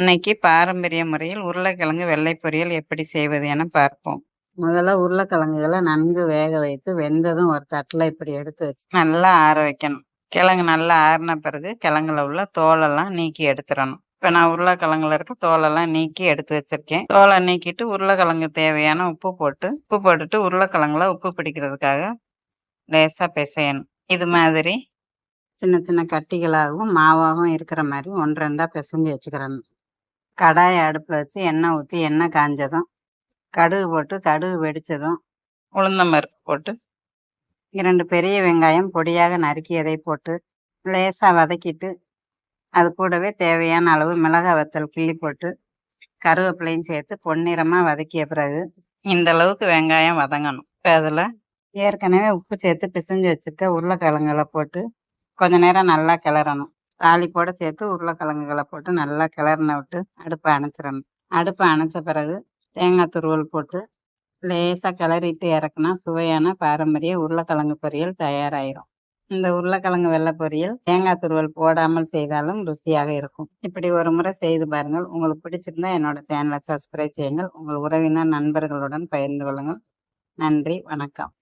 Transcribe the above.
இன்னைக்கு பாரம்பரிய முறையில் உருளைக்கிழங்கு வெள்ளை பொரியல் எப்படி செய்வது என பார்ப்போம். முதல்ல உருளைக்கிழங்குகளை நன்கு வேக வைத்து வெந்ததும் ஒரு தட்டில் இப்படி எடுத்து வச்சு நல்லா ஆற வைக்கணும். கிழங்கு நல்லா ஆறின பிறகு கிழங்குல உள்ள தோலெல்லாம் நீக்கி எடுத்துடணும். இப்போ நான் உருளைக்கிழங்குல இருக்க தோலெல்லாம் நீக்கி எடுத்து வச்சிருக்கேன். தோலை நீக்கிட்டு உருளைக்கிழங்கு தேவையான உப்பு போட்டு உப்பு போட்டுட்டு உருளைக்கிழங்குல உப்பு பிடிக்கிறதுக்காக லேசாக பிசையணும். இது மாதிரி சின்ன சின்ன கட்டிகளாகவும் மாவாகவும் இருக்கிற மாதிரி ஒன்று ரெண்டாக பிசைஞ்சு வச்சுக்கிறணும். கடாயை அடுப்பில் வச்சு எண்ணெய் ஊற்றி எண்ணெய் காஞ்சதும் கடுகு போட்டு கடுகு வெடித்ததும் உளுந்தம்பருப்பு போட்டு இரண்டு பெரிய வெங்காயம் பொடியாக நறுக்கியதை போட்டு லேசாக வதக்கிட்டு அது கூடவே தேவையான அளவு மிளகாய் வத்தல் கிள்ளி போட்டு கருவேப்பிலையும் சேர்த்து பொன்னிறமாக வதக்கிய பிறகு இந்த அளவுக்கு வெங்காயம் வதங்கணும். இப்போ அதில் ஏற்கனவே உப்பு சேர்த்து பிசைஞ்சு வச்சுருக்க உருளைக்கிழங்குகளை போட்டு கொஞ்ச நேரம் நல்லா கிளறணும். தாளிப்போட சேர்த்து உருளைக்கிழங்குகளை போட்டு நல்லா கிளறின விட்டு அடுப்பை அணைச்சிடணும். அடுப்பை அணைச்ச பிறகு தேங்காய் துருவல் போட்டு லேசாக கிளறிட்டு இறக்குனா சுவையான பாரம்பரிய உருளைக்கிழங்கு பொரியல் தயாராகிரும் இந்த உருளைக்கிழங்கு வெள்ளை பொரியல் தேங்காய் துருவல் போடாமல் செய்தாலும் ருசியாக இருக்கும். இப்படி ஒரு முறை செய்து பாருங்கள். உங்களுக்கு பிடிச்சிருந்தா என்னோட சேனலை சப்ஸ்கிரைப் செய்யுங்கள். உங்கள் உறவினர் நண்பர்களுடன் பகிர்ந்து கொள்ளுங்கள். நன்றி. வணக்கம்.